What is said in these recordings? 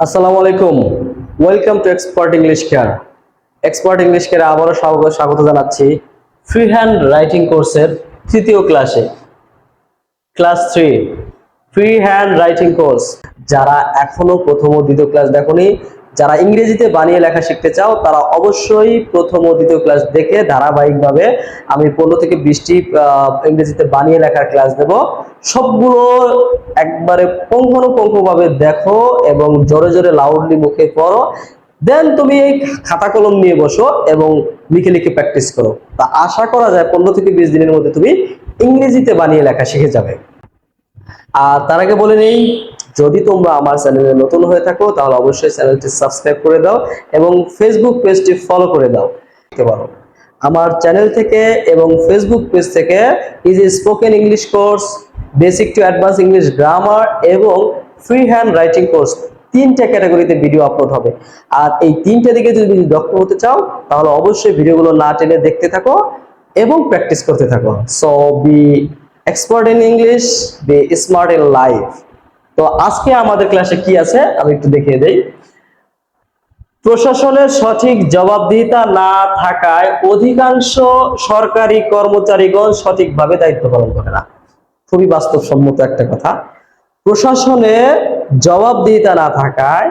আসসালামু আলাইকুম। Welcome to expert English care expert English কেয়ারে আবারও স্বাগত স্বাগত জানাচ্ছি ফ্রি হ্যান্ড রাইটিং কোর্সের তৃতীয় ক্লাসে class three free handwriting course যারা এখনও প্রথম ও দ্বিতীয় ক্লাস দেখোনি যারা ইংরেজিতে বানিয়ে লেখা শিখতে চাও, তারা অবশ্যই প্রথম ও দ্বিতীয় ক্লাস দেখে ধারাবাহিকভাবে আমি পনেরো থেকে বিশটি ইংরেজিতে বানিয়ে লেখার ক্লাস দেব। সবগুলো একবারে পুঙ্খানুপুঙ্খভাবে দেখো এবং জোরে জোরে লাউডলি মুখে পড়ো। দেন তুমি এই খাতা কলম নিয়ে বসো এবং লিখে লিখে প্র্যাকটিস করো। তা আশা করা যায় পনেরো থেকে বিশ দিনের মধ্যে তুমি ইংরেজিতে বানিয়ে লেখা শিখে যাবে। আর তার আগে বলে নেই যদি তোমরা আমার চ্যানেলে নতুন হয়ে থাকো, তাহলে অবশ্যই চ্যানেলটি সাবস্ক্রাইব করে দাও এবং ফেসবুক পেজটি ফলো করে দাও। দেখতে পারো। আমার চ্যানেল থেকে এবং ফেসবুক পেজ থেকে easy spoken English course basic to advance English grammar এবং ফ্রি হ্যান্ড রাইটিং কোর্স তিনটা ক্যাটাগরিতে ভিডিও আপলোড হবে। আর এই তিনটা দিকে যদি তুমি দক্ষ হতে চাও, তাহলে অবশ্যই ভিডিওগুলো না টেনে দেখতে থাকো এবং প্র্যাকটিস করতে থাকো। So be expert in English be smart in life তো আজকে আমাদের ক্লাসে কি আছে? আমি একটু দেখিয়ে দেই। প্রশাসনের সঠিক জবাবদিহিতা না থাকায় অধিকাংশ সরকারি কর্মচারীগণ সঠিকভাবে দায়িত্ব পালন করে না। খুবই বাস্তবসম্মত একটা কথা। প্রশাসনের জবাবদিহিতা না থাকায়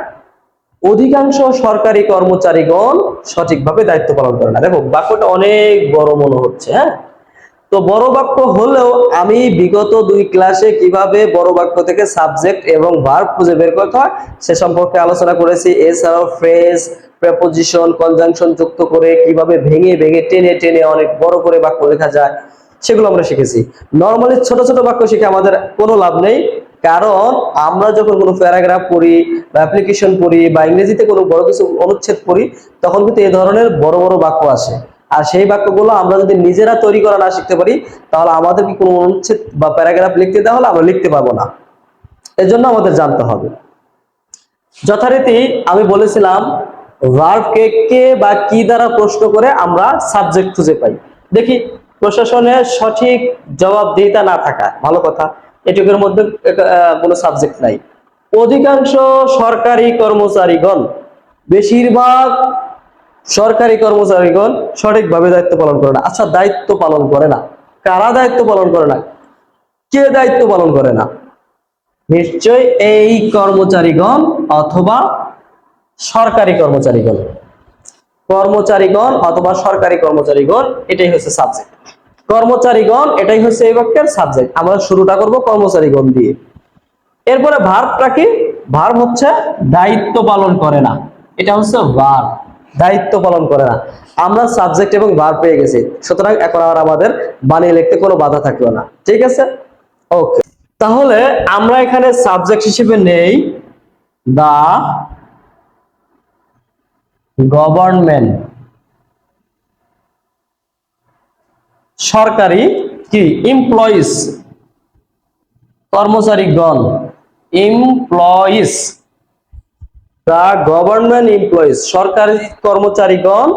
অধিকাংশ সরকারি কর্মচারীগণ সঠিকভাবে দায়িত্ব পালন করে না। দেখো, বাক্যটা অনেক বড় মনে হচ্ছে হ্যাঁ? তো বড় বাক্য হলেও আমি বিগত দুই ক্লাসে কীভাবে বড় বাক্য থেকে সাবজেক্ট এবং ভার্ব খুঁজে বের করতে হয়, সে সম্পর্কে আলোচনা করেছি। এছাড়াও ফ্রেজ প্রেপোজিশন কনজাংশন যুক্ত করে কীভাবে ভেঙে ভেঙে, টেনে টেনে অনেক বড় করে বাক্য লেখা যায়, সেগুলো আমরা শিখেছি। নর্মালি ছোট ছোট বাক্য শিখে আমাদের কোনো লাভ নেই, কারণ আমরা যখন কোনো প্যারাগ্রাফ পড়ি বা অ্যাপ্লিকেশন পড়ি বা ইংরেজিতে কোনো বড় কিছু অনুচ্ছেদ পড়ি, তখন কিন্তু এই ধরনের বড় বড় বাক্য আসে। আর সেই বাক্যগুলো আমরা যদি নিজেরা তৈরি করা না শিখতে পারি, তাহলে আমাদেরকে কোনো অনুচ্ছেদ বা প্যারাগ্রাফ লিখতে দেওয়া হলে আমরা লিখতে পারব না। এজন্য আমাদের জানতে হবে। যথারীতি আমি বলেছিলাম, ভার্বকে কে বা কি দ্বারা প্রশ্ন করে আমরা সাবজেক্ট খুঁজে পাই। দেখি, প্রশাসনের সঠিক জবাবদিহিতা না থাকা ভালো কথা, এটুকুর মধ্যে কোনো সাবজেক্ট নাই। অধিকাংশ সরকারি কর্মচারীগণ বেশিরভাগ সরকারি কর্মচারীগণ সঠিকভাবে দায়িত্ব পালন করে না। আচ্ছা দায়িত্ব পালন করে না। কারা দায়িত্ব পালন করে না? কে দায়িত্ব পালন করে না? নিশ্চয় এই কর্মচারীগণ অথবা সরকারি কর্মচারীগণ। কর্মচারীগণ অথবা সরকারি কর্মচারীগণ, এটাই হচ্ছে সাবজেক্ট কর্মচারীগণ, এটাই হচ্ছে এই বাক্যের সাবজেক্ট আমরা শুরুটা করব কর্মচারীগণ দিয়ে। এরপরে ভার্বটা কি? ভার্ব হচ্ছে দায়িত্ব পালন করে না। এটা হচ্ছে ভার্ব দায়িত্ব পালন করে না। আমরা সাবজেক্ট এবং ভার্ব পেয়ে গেছি। সুতরাং এখন আর আমাদের বানিয়ে লিখতে কোনো বাধা থাকল না। ঠিক আছে? ওকে তাহলে আমরা এখানে সাবজেক্ট হিসেবে নেই দা গভর্নমেন্ট সরকারি কি? এমপ্লয়িজ কর্মচারীগণ এমপ্লয়িজ দা গভর্নমেন্ট এমপ্লয়িজ, সরকারি কর্মচারীগণ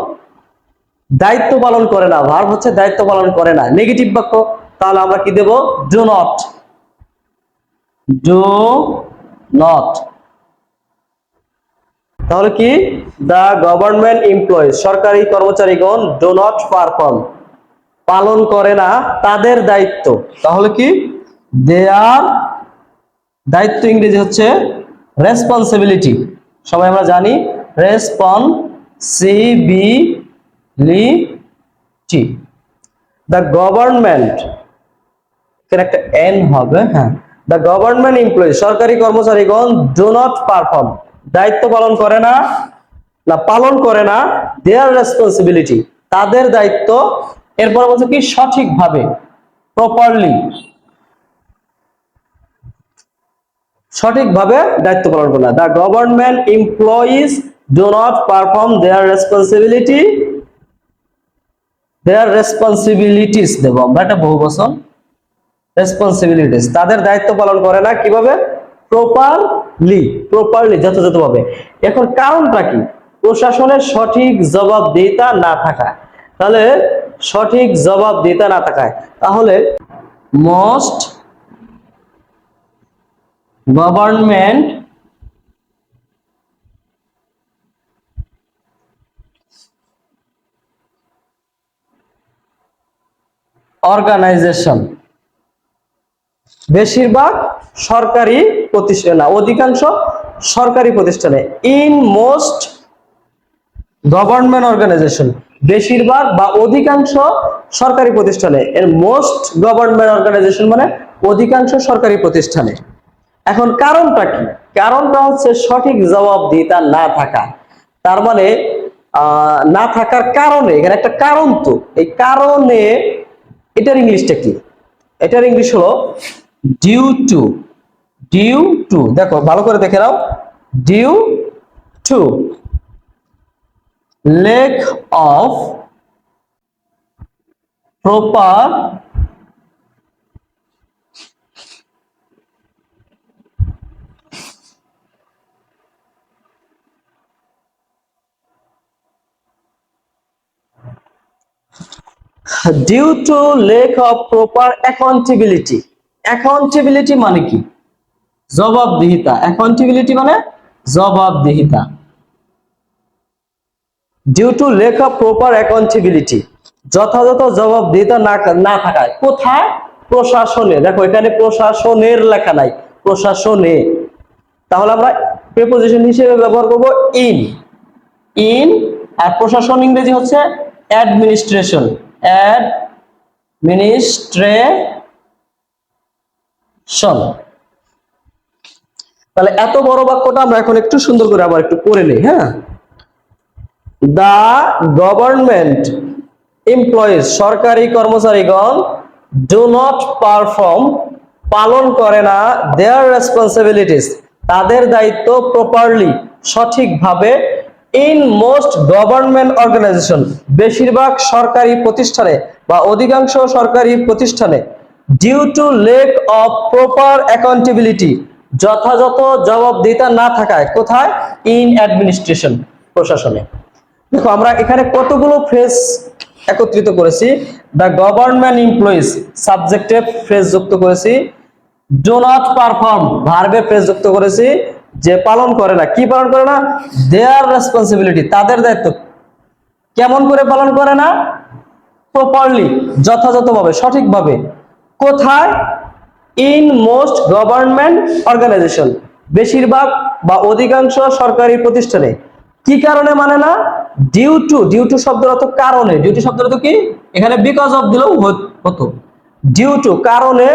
দায়িত্ব পালন করে না ভার্ব হচ্ছে দায়িত্ব পালন করে না। নেগেটিভ বাক্য, তাহলে আমরা কি দেব? ডু নট ডু নট তাহলে কি? দা গভর্নমেন্ট এমপ্লয়িজ, সরকারি কর্মচারীগণ ডো নট পারফর্ম পালন করে না, তাদের দায়িত্ব। তাহলে কি? দেয়ার দায়িত্ব ইংরেজি হচ্ছে রেসপন্সিবিলিটি সবাই আমরা জানি রেসপন্সিবিলিটি। দ্য গভর্নমেন্ট এখানে একটা এন হবে হ্যাঁ। দ্য গভর্নমেন্ট এমপ্লয়ি সরকারি কর্মচারীগণ ডো নট পারফর্ম দায়িত্ব পালন করে না না, পালন করে না দেয়ার রেসপন্সিবিলিটি তাদের দায়িত্ব, এরপর বলছে কি, সঠিকভাবে প্রপারলি সঠিকভাবে দায়িত্ব পালন করে না the government employees do not perform their responsibility their responsibilities দেব আমরা একটা বহু বছর রেসপন্সিবিলিটিস তাদের দায়িত্ব পালন করে না কীভাবে? প্রপারলি প্রপারলি যথাযথভাবে। এখন কারণটা কি? প্রশাসনের সঠিক জবাবদিহিতা না থাকা তাহলে সঠিক জবাব জবাবদিহিতা না থাকায়। তাহলে মোস্ট গভর্নমেন্ট অর্গানাইজেশন। বেশিরভাগ সরকারি প্রতিষ্ঠান অধিকাংশ সরকারি প্রতিষ্ঠানে। In most government organization. বেশিরভাগ বা অধিকাংশ সরকারি প্রতিষ্ঠানে। এর মোস্ট গভর্নমেন্ট অর্গানাইজেশন মানে অধিকাংশ সরকারি প্রতিষ্ঠানে। এখন কারণটা কি? কারণটা হচ্ছে সঠিক জবাবদিহিতা না থাকা। তার মানে না থাকার কারণে, এখানে একটা কারণ তো। এই কারণে, এটার ইংলিশটা কি? এটার ইংলিশ হলো ডিউ টু ডিউ টু দেখো, ভালো করে দেখে নাও। Due to lack of proper due to lack of proper accountability accountability মানে কি? জবাবদিহিতা। accountability মানে জবাবদিহিতা। Due to lack of proper accountability যথাযথ জবাবদিহিতা না না থাকায়। কোথায়? প্রশাসনে। দেখো, এখানে প্রশাসনের লেখা নাই। প্রশাসনে। তাহলে আমরা প্রিপোজিশন হিসেবে ব্যবহার করব ইন ইন আর প্রশাসন ইংরেজি হচ্ছে অ্যাডমিনিস্ট্রেশন অ্যাডমিনিস্ট্রেশন তাহলে এত বড় বাক্যটা আমরা এখন একটু সুন্দর করে আবার একটু পড়ে নিই হ্যাঁ? দা গভর্নমেন্ট এমপ্লয়িজ, সরকারি কর্মচারীগণ ডু নট পারফর্ম পালন করে না দেয়ার রেসপন্সিবিলিটিস তাদের দায়িত্ব প্রপারলি সঠিকভাবে ইন মোস্ট গভর্নমেন্ট অর্গানাইজেশন, বেশিরভাগ সরকারি প্রতিষ্ঠানে বা অধিকাংশ সরকারি প্রতিষ্ঠানে due to lack of proper accountability যথাযথ জবাবদিহিতা না থাকায় কোথায়? ইন অ্যাডমিনিস্ট্রেশন প্রশাসনে। দেখো, আমরা এখানে কতগুলো ফ্রেজ একত্রিত করেছি। দ্য গভর্নমেন্ট এমপ্লয়িজ সাবজেক্টে ফ্রেজ যুক্ত করেছি। ডো নট পারফর্ম ভার্বে ফ্রেজ যুক্ত করেছি। যে পালন করে না, কি পালন করে না? দেয়ার রেসপন্সিবিলিটি তাদের দায়িত্ব। কেমন করে পালন করে না? প্রপারলি যথাযথভাবে, সঠিকভাবে। কোথায়? ইন মোস্ট গভর্নমেন্ট অর্গানাইজেশন বেশিরভাগ বা অধিকাংশ সরকারি প্রতিষ্ঠানে। কি কারণে মানে না? ডিউ টু ডিউ টু শব্দের অর্থ কারণে। ডিউ টু শব্দের অর্থ কি? এখানে বিকজ অফ দিলেও হতো ডিউ টু কারণে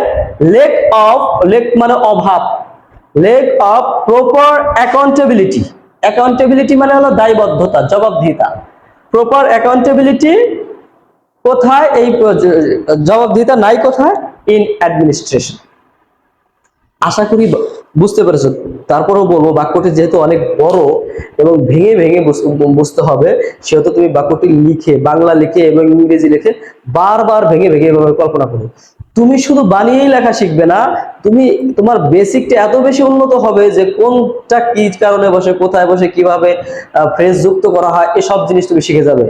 লেক অফ লেক মানে অভাব। Lack of proper accountability accountability মানে হলো দায়বদ্ধতা, জবাবদিহিতা। প্রপার অ্যাকাউন্টেবিলিটি কোথায়? এই জবাবদিহিতা নাই কোথায়? ইন অ্যাডমিনিস্ট্রেশন আশা করি বুঝতে পেরেছ। তারপরেও বলব, বাক্যটি যেহেতু অনেক বড় এবং ভেঙে ভেঙে বুঝ- বুঝতে হবে, সেহেতু তুমি বাক্যটি লিখে, বাংলা লিখে এবং ইংরেজি লিখে বারবার ভেঙে ভেঙে কল্পনা করো। তুমি শুধু বানিয়েই লেখা শিখবে না, তুমি, তোমার বেসিকটা এত বেশি উন্নত হবে যে কোনটা কি কারণে বসে, কোথায় বসে, কীভাবে ফ্রেজ যুক্ত করা হয়, এসব জিনিস তুমি শিখে যাবে।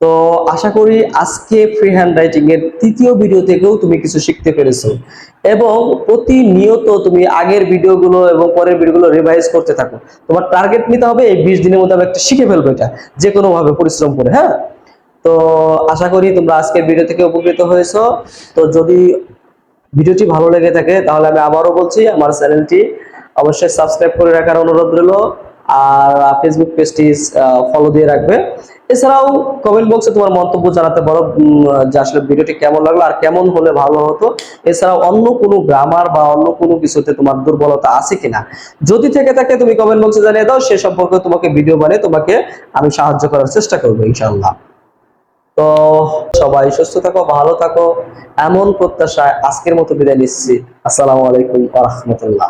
তো আশা করি আজকে ফ্রি হ্যান্ড রাইটিং এর তৃতীয় ভিডিও থেকেও তুমি কিছু শিখতে পেরেছ। এবং প্রতিনিয়ত তুমি আগের ভিডিওগুলো এবং পরের ভিডিওগুলো রিভাইজ করতে থাকো। তোমার টার্গেট নিতে হবে এই বিশ দিনের মধ্যে আমি একটা শিখে ফেলব এটা যে কোনো ভাবে পরিশ্রম করে হ্যাঁ? তো আশা করি তোমরা আজকের ভিডিও থেকে উপকৃত হয়েছো। তো যদি ভিডিওটি ভালো লেগে থাকে, তাহলে আমি আবারও বলছি, আমার চ্যানেলটি অবশ্যই সাবস্ক্রাইব করে রাখার অনুরোধ রইল, আর ফেসবুক পেজটি ফলো দিয়ে রাখবে। এছাড়াও কমেন্ট বক্সে তোমার মন্তব্য জানাতে পারো যে আসলে ভিডিওটি কেমন লাগল, আর কেমন হলে ভালো হতো। এছাড়াও অন্য কোনো গ্রামার বা অন্য কোনো কিছুতে তোমার দুর্বলতা আছে কিনা? যদি থেকে থাকে, তুমি কমেন্ট বক্সে জানিয়ে দাও, সে সম্পর্কে তোমাকে ভিডিও বানিয়ে তোমাকে আমি সাহায্য করার চেষ্টা করব ইনশাল্লাহ তো সবাই সুস্থ থাকো, ভালো থাকো। এমন প্রত্যাশায় আজকের মতো বিদায় নিচ্ছি। আসসালামু আলাইকুম আহমতুল্লাহ